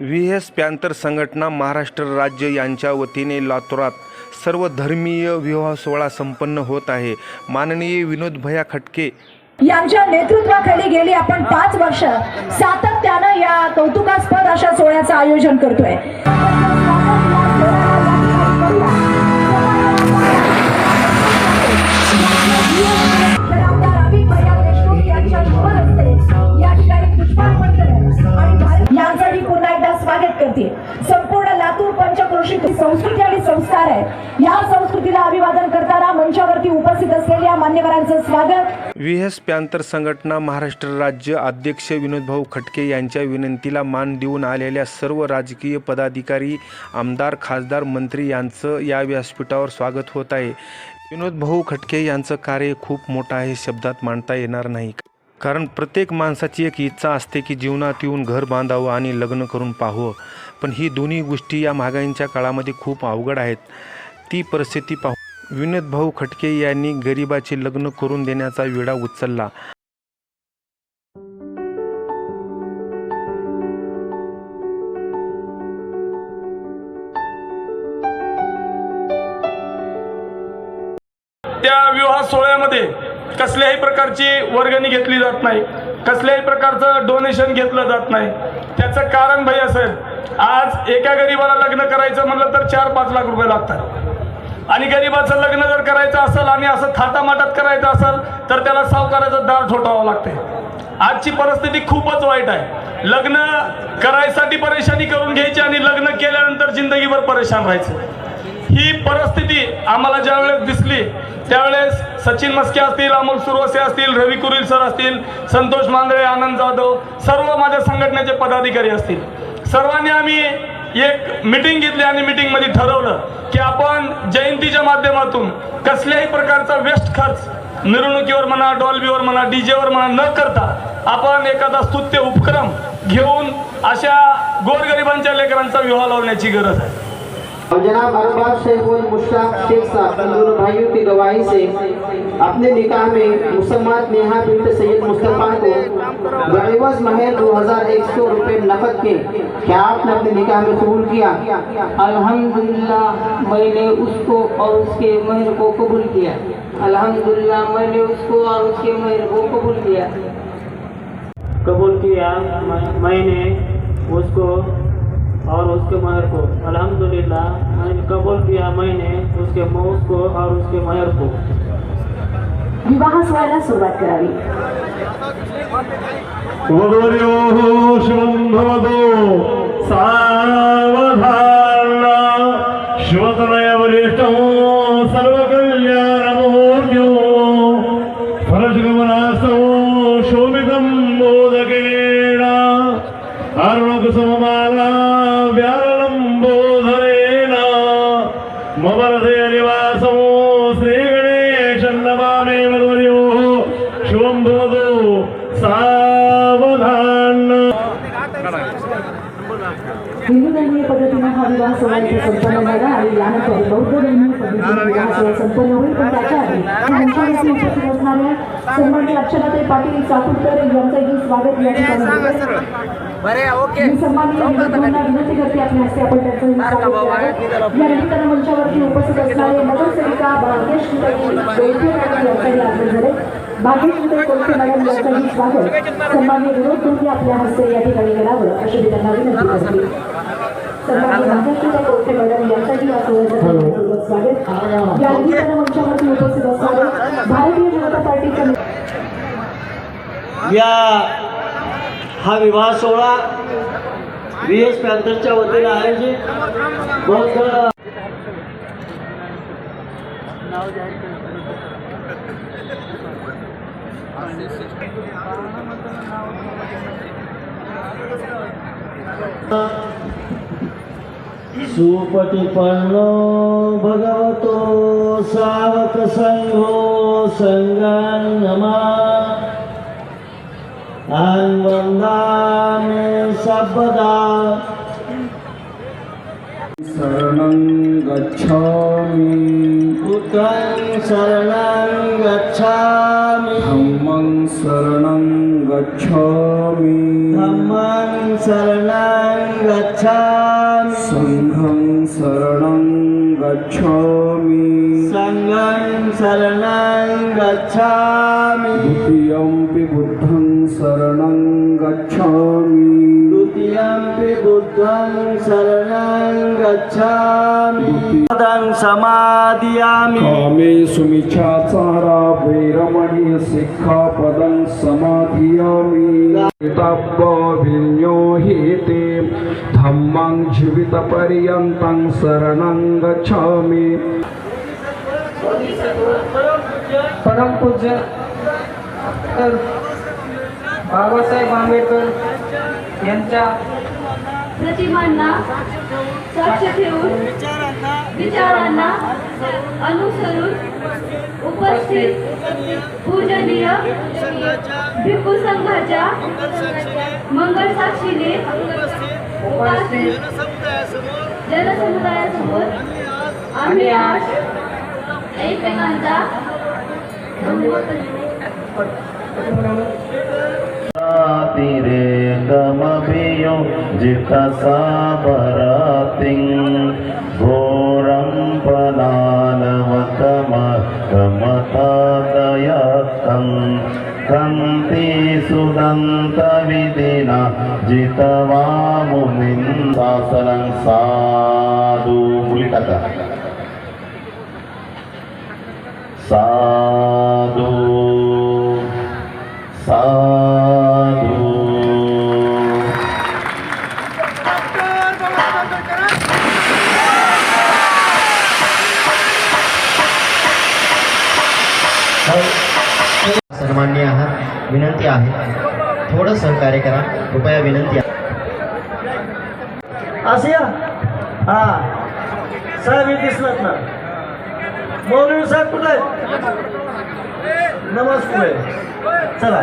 V S panther संघटना महाराष्ट्र राज्य यांच्या वतीने लातूरात सर्व धर्मीय विवाह सोहळा संपन्न होत आहे. माननीय विनोद भया खटके यांच्या नेतृत्वाखाली गेली आपण पाच वर्ष. सातत्यानं या कौतुकास्पद अशा सोहळ्याचं आयोजन करतोय. संस्कार आहे. या संस्कृतीला अभिवादन करताना मंचावरती उपस्थित असलेल्या मान्यवरांचं स्वागत. व्ही एस संघटना महाराष्ट्र राज्य अध्यक्ष विनोदभाऊ खटके यांच्या विनंतीला मान देऊन आलेल्या सर्व राजकीय पदाधिकारी आमदार खासदार मंत्री यांचं या व्यासपीठावर स्वागत होत आहे. विनोदभाऊ खटके यांचं कार्य खूप मोठं आहे शब्दात मांडता येणार नाही. कारण प्रत्येक माणसाची एक इच्छा असते की जीवनात येऊन घर बांधावं आणि लग्न करून पाहावं. पण ही दोन्ही गोष्टी या महागाईंच्या काळामध्ये खूप अवघड आहेत. ती परिस्थिती पाहू विनोद भाऊ खटके यांनी गरिबाचे लग्न करून देण्याचा विडा उचलला. त्या विवाह सोहळ्यामध्ये कसल्याही प्रकारची वर्गणी घेतली जात नाही. कसल्याही प्रकारचं डोनेशन घेतलं जात नाही. त्याचं कारण भैया साहेब आज एका गरीबाला लग्न करायचं म्हणलं तर चार पाच लाख रुपये लागतात. आणि गरीबाचं लग्न जर करायचं असेल आणि असं थाटामाटात करायचं असेल तर त्याला सावकाराचं दार ठोठावं लागते आजची परिस्थिती खूपच वाईट आहे. लग्न करायसाठी परेशानी करून घ्यायची आणि लग्न केल्यानंतर जिंदगीभर परेशान राहायचं. ही परिस्थिती आम्हाला ज्यावेळेस दिसली त्यावेळेस सचिन मस्के असतील अमोल सुरवसे असतील रवी कुरील सर असतील संतोष मांदळे आनंद जाधव सर्व माझ्या संघटनेचे पदाधिकारी असतील. सर्वांनी आम्ही एक मिटिंग घेतली आणि मिटिंगमध्ये ठरवलं की आपण जयंतीच्या माध्यमातून कसल्याही प्रकारचा वेस्ट खर्च मिरवणुकीवर म्हणा डॉल्बीवर म्हणा डीजेवर म्हणा न करता आपण एखादा स्तुत्य उपक्रम घेऊन अशा गोरगरिबांच्या लेकरांचा विवाह लावण्याची गरज आहे. और जनाब अरबाज शैखुल मुश्ताक शेख साहब इन दोनों भाइयों की गवाही से अपने निकाह में मुसम्मत नेहा बिनत सैयद मुस्तफ़ा को बएवज महर दो हजार एक सौ रुपये नकद के क्या आपने अपने निकाह में कबूल किया अल्हम्दुलिल्लाह मैंने उसको और उसके महर को कबूल किया अल्हम्दुलिल्लाह मैंने उसको और उसके महर को कबूल किया कबूल किया मैं- मैंने उसको और उसके महर को। अल्हम्दुलिल्लाह मैंने कबूल किया मैंने उसके मौस को और उसके महर को। विवाह सोहळ्याला सुरुवात करावी। सावधान सर्वकल्याणमूर्त्यो फलशुगमनास्तौ शोभितं मोदकेण अरुणकुसुममाला संपन्न झाला आणि यानंतर बौद्ध धर्मीय पद्धतीने विवाह सोहळा संपन्न होईल पण त्याच्या आधी मंचावरती उपस्थित असणाऱ्या सन्माननीय अक्षराताई पाटील चाकूरकर यांचंही स्वागत या ठिकाणी होतं. मी सन्माननीय विनोदभाऊंना विनंती करते आपल्या हस्ते आपण त्यांचं स्वागत करावं. या निमित्तानं मंचावरती उपस्थित असणारे नगरसेविका भाग्येश कोलते मॅडम यांचंही आगमन झाले भाग्येश कोलते मॅडम यांचंही स्वागत सन्माननीय विनोद आपल्या हस्ते या ठिकाणी करावं अशी मी त्यांना विनंती करते. मॅडम यांचंही या सोहळ्याचं स्वागत. या निमित्तानं मंचावरती उपस्थित असणारे भारतीय जनता या हा विवाह सोहळा व्ही एस पॅन्थरच्या वतीने आयोजित. बौद्ध सुपटिपन्नो भगवतो सावक संघो संगन्नमा अन्वन्दामि सर्वदा शरणं गच्छामि बुद्धं शरणं गच्छामि। धम्मं शरणं गच्छामि। धम्मं शरणं गच्छामि। संघं शरणं गच्छामि। सङ्गं शरणं गच्छामि। द्वितीयंपि बुद्धं शरणं गच्छामि। द्वितीयंपि बुद्धं शरणं गच्छामि। पदं समादियामि। कामे सुमिच्छाचारा वैरमणि सिक्खापदं समाधियामि तब्बविन्यो हि ते धम्मं जीवितपर्यन्तं शरणं गच्छामि। परमपूज्य तर बाबासाहेब आंबेडकर यांच्या प्रतिमांना साक्ष ठेवून विचारांना अनुसरून उपस्थित पूजनीय भिक्खू संघाच्या मंगल साक्षीने जनसमुदायासमोर आम्ही आज एकमेकांचा तिरेकमभियो जितसापरातिं घोरं सुदन्तविधिना जितवामुनिं शासनं साधु मुलिटक साधु साधू सन्मान्य आहात विनंती आहे थोडं सहकार्य करा. कृपया विनंती आहे. आसिया. हा. साहेब हे दिसलात ना. मौलवी साहेब कुठे नमस्कार चला.